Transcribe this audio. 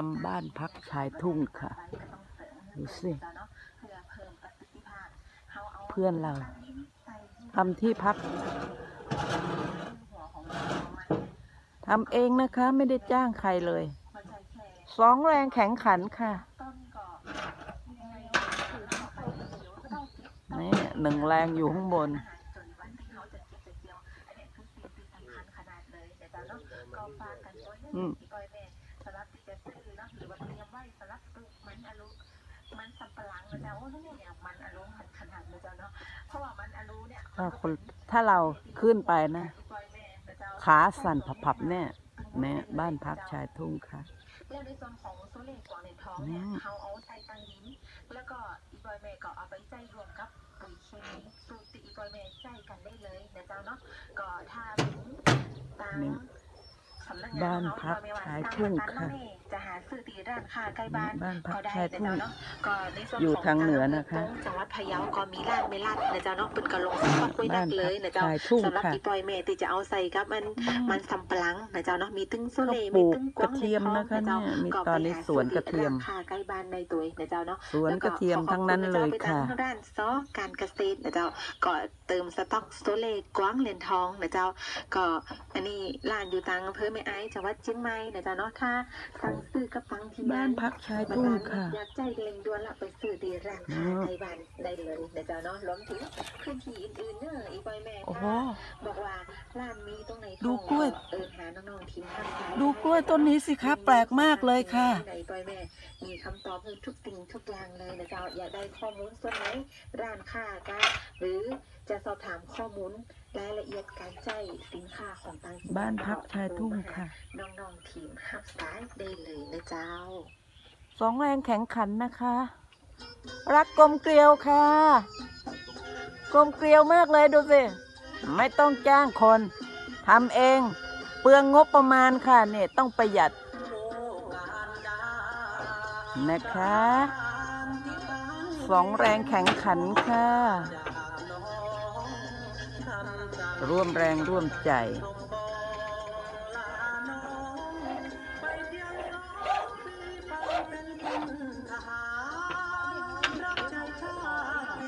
ทำบ้านพักชายทุ่งค่ะ ดูสิเพื่อนเราทำที่พักทำเองนะคะ ไม่ได้จ้างใครเลย สองแรงแข็งขันค่ะนี่หนึ่งแรงอยู่ข้างบนอืม รือว่าเตรียมไว้สำหรับปลูกมันอลูมันสับปะหลังนะจ๊ะโอ้นี่เนี่ยมันอลูมันขนาดนะจ๊ะเนาะเพราะว่ามันอลูเนี่ยถ้าคนถ้าเราขึ้นไปนะปล่อยแม่นะจ๊ะขาสั่นผับๆเนี่ยเนี่ยบ้านพักชายทุ่งค่ะแล้วในส่วนของโซเล่กวางในท้องเนี่ยอืมเขาเอาใส่ตังหินแล้วก็อีบอยแม่ก็เอาไปใส่รวมกับปุ๋ยเคมีสูตรที่อีบอยแม่ใส่กันได้เลยนะจ๊ะเนาะก็ถ้าเป็นตามนี่สำนักงานบ้านเนาะพักไม่ว่าชายตามทุ่งร้านค่ะเนาจะหาซื้อตีร้านค้าใกล้บ้านบ้านพักก็ได้ชายนะทุ่งจ๊ะเนาะก็ในส่วนอยู่ของทางเหนือนะคะ จังหวัดพะเยาก็มีร้านไม่ร้านนะจ๊ะเนาะเป็นกระลงสต็อกไว้ดับ้ากนเลพักยนะจ๊ะชายทุ่งสำหรับค่ะอีบอยแม่ที่จะเอาใส่กับมันมันสำปะหลังนะเจ้าเนาะมีตึ้งโซเขาเล่ปมีลูกตึ้งกกวาระงเทียมนะคะเนี่ยมีตอนนี้สวนกระเทียมค่ะใกล้บ้านในตัวนะเจ้าเนาะสวนกระเทียมทั้งนั้นเลยค่ะไปทางด้านซอการเกษตรนะเจ้าก็เติมสต็อกโซเล่กว้างเหรียญทองนะเจ้าก็อันนี้ร้านอยู่ตังอำเภอแม่ไอ้จังหวัดเชียงใหม่นะเจ้าเนาะถ้าสั่งซื้อกับฟังที่บ้านพักชายทุ่งค่ะอยากใจเร่งด่วนละไปซื้อดีร้านค้าใกล้บ้านได้เลยนะเจ้าเนาะรวมถึงพื้นที่อื่นๆเนอะอีบอยแม่โอ้โหบอกว่าร้านมีตรงไหนดูกล้วยเออหาน้องๆทีมทางซ้ายดูกล้วยต้นนี้สิคะแปลกมากเลยค่ะไหนปอยแม่มีคำตอบให้ทุกสิ่งทุกอย่างเลยนะเจ้าอยากได้ข้อมูลส่วนไหนร้านค้ากันหรือ จะสอบถามข้อมูลรายละเอียดการใจายสินค้าของต่างจังหวัดบ้านพักชายทุ่งค่ะ น้องๆทีมฮับสายได้เลยนะเจ้า สองแรงแข็งขันนะคะ รักกลมเกลียวค่ะ กลมเกลียวมากเลยดูสิ ไม่ต้องจ้างคนทำเอง เปลืองงบประมาณค่ะเนี่ยต้องประหยัดนะคะ สองแรงแข็งขันค่ะ ร่วมแรงร่วมใจ